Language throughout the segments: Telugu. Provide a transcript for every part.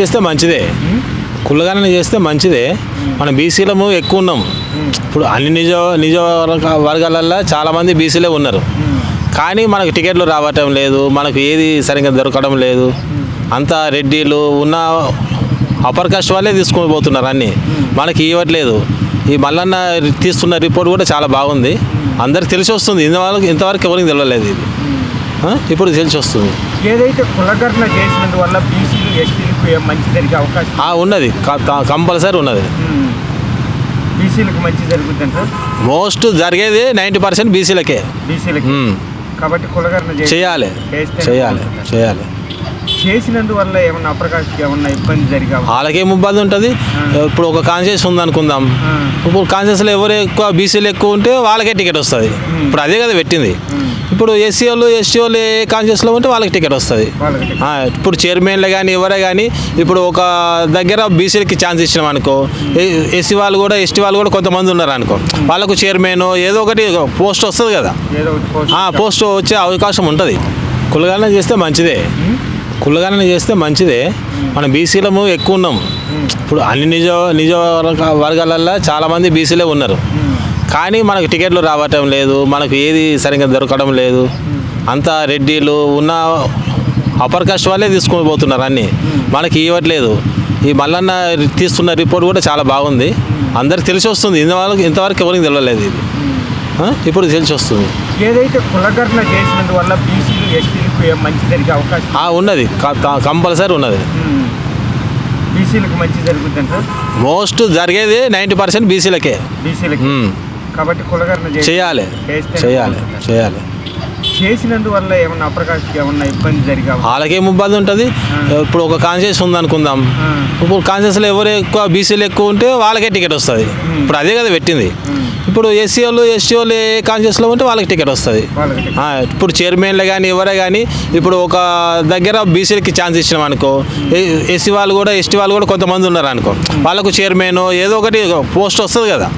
చేస్తే మంచిదే. కులగణన చేస్తే మంచిదే. మన బీసీలము ఎక్కువ ఉన్నాం. ఇప్పుడు అన్ని నిజ నిజ వర్గ- వర్గాలల్లో చాలామంది బీసీలే ఉన్నారు. కానీ మనకు టికెట్లు రావటం లేదు. మనకు ఏది సరిగ్గా దొరకడం లేదు. అంతా రెడ్డీలు ఉన్న అప్పర్ కాస్ట్ వాళ్ళే తీసుకొని పోతున్నారు అన్నీ. మనకి ఇవ్వట్లేదు. ఈ మల్లన్న తీస్తున్న రిపోర్ట్ కూడా చాలా బాగుంది. అందరికి తెలిసి వస్తుంది. ఇంతవరకు ఇంతవరకు ఎవరికి తెలియలేదు ఇది. ఇప్పుడు తెలిసి వస్తుంది. ఏదైతే కులగర్ణ చేసినందువల్ల బీసీలు ఎస్టీలకు మంచి జరిగే అవకాశం ఉన్నది. కంపల్సరీ ఉన్నది. బీసీలకు మంచి జరుగుతుంటారు మోస్ట్ జరిగేది నైంటీ పర్సెంట్ బీసీలకే. బీసీలకి. కాబట్టి కులగర్ణ చేయాలి. చేయాలి. చేయాలి. చేసినందువల్ల ఏమన్నా అప్రకాశకి ఏమన్నా ఇబ్బంది జరిగే వాళ్ళకేం ఇబ్బంది ఉంటుంది. ఇప్పుడు ఒక కాన్షియస్ ఉంది అనుకుందాం ఆ. ఇప్పుడు కాన్షియస్లో ఎవరు ఎక్కువ బీసీలు ఎక్కువ ఉంటే వాళ్ళకే టికెట్ వస్తుంది. ఇప్పుడు అదే కదా పెట్టింది. ఇప్పుడు ఎస్సీ వాళ్ళు ఎస్టీ వాళ్ళు ఏ కాన్షియస్లో ఉంటే వాళ్ళకి టికెట్ వస్తుంది. ఇప్పుడు చైర్మన్లే కానీ ఎవరే కానీ ఇప్పుడు ఒక దగ్గర బీసీలకి ఛాన్స్ ఇచ్చినాం అనుకో ఎస్సీ వాళ్ళు కూడా ఎస్టీ వాళ్ళు కూడా కొంతమంది ఉన్నారు అనుకో వాళ్ళకు చైర్మన్ ఏదో ఒకటి పోస్ట్ వస్తుంది కదా. పోస్ట్ వచ్చే అవకాశం ఉంటుంది. కులగణన చేస్తే మంచిదే. కులగణన చేస్తే మంచిదే. మన బీసీలము ఎక్కువ ఉన్నాం. ఇప్పుడు అన్ని నిజ నిజ వర్గ- వర్గాలల్లో చాలామంది బీసీలే ఉన్నారు. కానీ మనకు టికెట్లు రావటం లేదు. మనకు ఏది సరిగ్గా దొరకడం లేదు. అంతా రెడ్డిలు ఉన్న అప్పర్ కాస్ట్ వాళ్ళే తీసుకొని పోతున్నారు అన్నీ. మనకి ఇవ్వట్లేదు. ఈ మల్లన్న తీస్తున్న రిపోర్ట్ కూడా చాలా బాగుంది. అందరికి తెలిసి వస్తుంది ఇంతవరకు ఇంతవరకు ఎవరికి తెలియలేదు ఇది. ఇప్పుడు తెలిసి వస్తుంది ఏదైతే కులగర్ణ చేసినందువల్ల బీసీలు ఎస్టీలకు మంచి జరిగే అవకాశం? ఉన్నది. కంపల్సరీ ఉన్నది. బీసీలకు మంచి జరుగుతుంటారు మోస్ట్ జరిగేది నైంటీ పర్సెంట్ బీసీలకే బీసీలకి కాబట్టి కులగర్ణ చేయాలి. చేయాలి. చేయాలి. చేసినందువల్ల ఏమన్నా అప్రకాశకి ఏమన్నా ఇబ్బంది జరిగే వాళ్ళకేం ఇబ్బంది ఉంటుంది? ఇప్పుడు ఒక కాన్షియస్ ఉంది అనుకుందాం ఆ. ఇప్పుడు కాన్షియస్లో ఎవరు ఎక్కువ బీసీలు ఎక్కువ ఉంటే వాళ్ళకే టికెట్ వస్తుంది. ఇప్పుడు అదే కదా పెట్టింది. ఇప్పుడు ఎస్సీ వాళ్ళు ఎస్టీ వాళ్ళు ఏ కాన్షియస్లో ఉంటే వాళ్ళకి టికెట్ వస్తుంది. ఇప్పుడు చైర్మన్లే కానీ ఎవరే కానీ ఇప్పుడు ఒక దగ్గర బీసీలకి ఛాన్స్ ఇచ్చినాం అనుకో ఎస్సీ వాళ్ళు కూడా ఎస్టీ వాళ్ళు కూడా కొంతమంది ఉన్నారు అనుకో వాళ్ళకు చైర్మన్ ఏదో ఒకటి పోస్ట్ వస్తుంది కదా.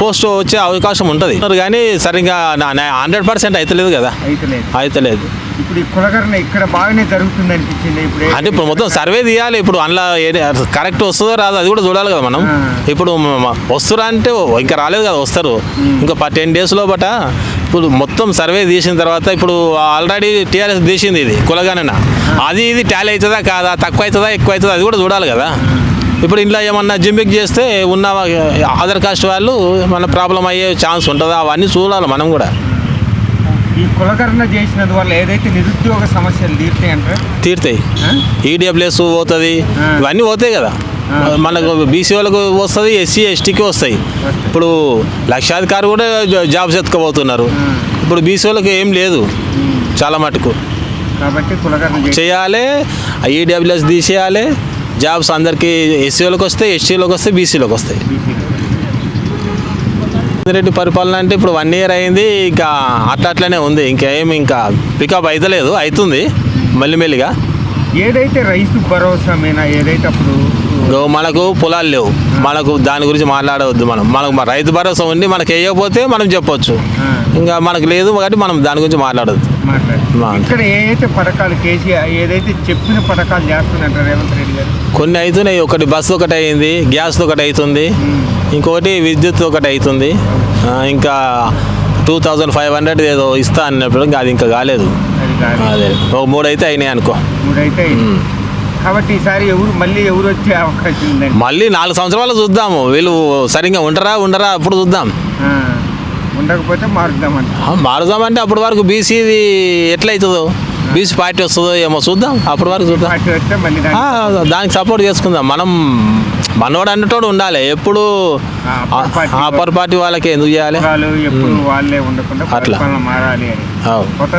పోస్ట్ వచ్చే అవకాశం ఉంటుంది. కానీ సరిగ్గా హండ్రెడ్ పర్సెంట్ అయితలేదు కదా? అయితే లేదు అయితలేదు. ఇప్పుడు ఈ కులగర్ణ ఇక్కడ బాగానే జరుగుతుంది అనిపించింది. ఇప్పుడు అంటే ఇప్పుడు మొత్తం సర్వే తీయాలి. ఇప్పుడు అందులో కరెక్ట్ వస్తుందో రాదో అది కూడా చూడాలి కదా మనం. ఇప్పుడు వస్తురా అంటే ఇంకా రాలేదు కదా వస్తారు. ఇంకా టెన్ డేస్ లోపట ఇప్పుడు మొత్తం సర్వే తీసిన తర్వాత ఇప్పుడు ఆల్రెడీ టీఆర్ఎస్ తీసింది ఇది కులగణన. అది ఇది టాలీ అవుతుందా కాదా? తక్కువ అవుతుందా ఎక్కువ అవుతుందా? అది కూడా చూడాలి కదా. ఇప్పుడు ఇంట్లో ఏమన్నా జిమ్మిక్ చేస్తే ఉన్న అదర్ కాస్ట్ వాళ్ళు మన ప్రాబ్లం అయ్యే ఛాన్స్ ఉంటుందా? అవన్నీ చూడాలి మనం కూడా. ఈ కులగర్ణ చేసినందువల్ల ఏదైతే నిరుద్యోగ సమస్యలు తీరుతాయి అంటే తీరుతాయి. ఈడబ్ల్యూఎస్ పోతుంది. ఆ. ఇవన్నీ పోతాయి కదా. మనకు బీసీ వాళ్ళకు వస్తుంది ఎస్సీ ఎస్టీకి వస్తాయి. ఇప్పుడు లక్షాధికారి కూడా జా- జాబ్స్ ఎత్తుకోబోతున్నారు ఆ. ఇప్పుడు బీసీ వాళ్ళకి ఏం లేదు. చాలా మటుకు. కాబట్టి చేయాలి ఈడబ్ల్యూఎస్ తీసేయాలి. జాబ్స్ అందరికీ ఎస్సీ వాళ్ళకి వస్తాయి ఎస్టీలోకి వస్తాయి బీసీలోకి వస్తాయి. రెడ్డి పరిపాలన అంటే ఇప్పుడు వన్ ఇయర్ అయింది ఇంకా అట్లా అట్లనే ఉంది. ఇంకేం ఇంకా పికప్ అవుతలేదు అవుతుంది మెల్లిమెల్లిగా. ఏదైతే రైతు భరోసా ఏదైతే అప్పుడు మనకు పొలాలు లేవు. మనకు దాని గురించి మాట్లాడవద్దు మనం. మనకు మన రైతు భరోసా ఉండి మనకు వేయకపోతే మనం చెప్పొచ్చు. ఇంకా మనకు లేదు కాబట్టి మనం దాని గురించి మాట్లాడద్దు. మాట్లాడు. మా- ఇక్కడ ఏదైతే పథకాలు కేసీఆర్ ఏదైతే చెప్పిన పథకాలు చేస్తున్నట్టు రేవంత్ రెడ్డి గారు. కొన్ని అవుతున్నాయి ఒకటి బస్సు ఒకటి అయింది గ్యాస్ ఒకటి అవుతుంది ఇంకొకటి విద్యుత్ ఒకటి అవుతుంది ఇంకా టూ థౌజండ్ ఫైవ్ హండ్రెడ్ ఏదో ఇస్తా అన్నప్పుడు ఇంకా అది ఇంకా కాలేదు. అది ఒక మూడు అయితే అయినాయి అనుకో. మూడైతే. కాబట్టి ఈసారి ఎవరు మళ్ళీ ఎవరు వచ్చే అవకాశం ఉందండి? మళ్ళీ నాలుగు సంవత్సరాలు చూద్దాము. వీళ్ళు సరిగ్గా ఉండరా ఉండరా అప్పుడు చూద్దాం. ఉండకపోతే మారుద్దామంట మారుదామంటే అప్పటి వరకు బీసీది ఎట్లయితుందో? బీసీ పార్టీ వస్తుందో ఏమో చూద్దాం. అప్పటి వరకు చూద్దాం. దానికి సపోర్ట్ చేసుకుందాం. మనం మనోడు అన్నటోడు ఉండాలి. ఎప్పుడు అప్పర్ పార్టీ వాళ్ళకి ఎందుకు చేయాలి? అట్లా. మారాలి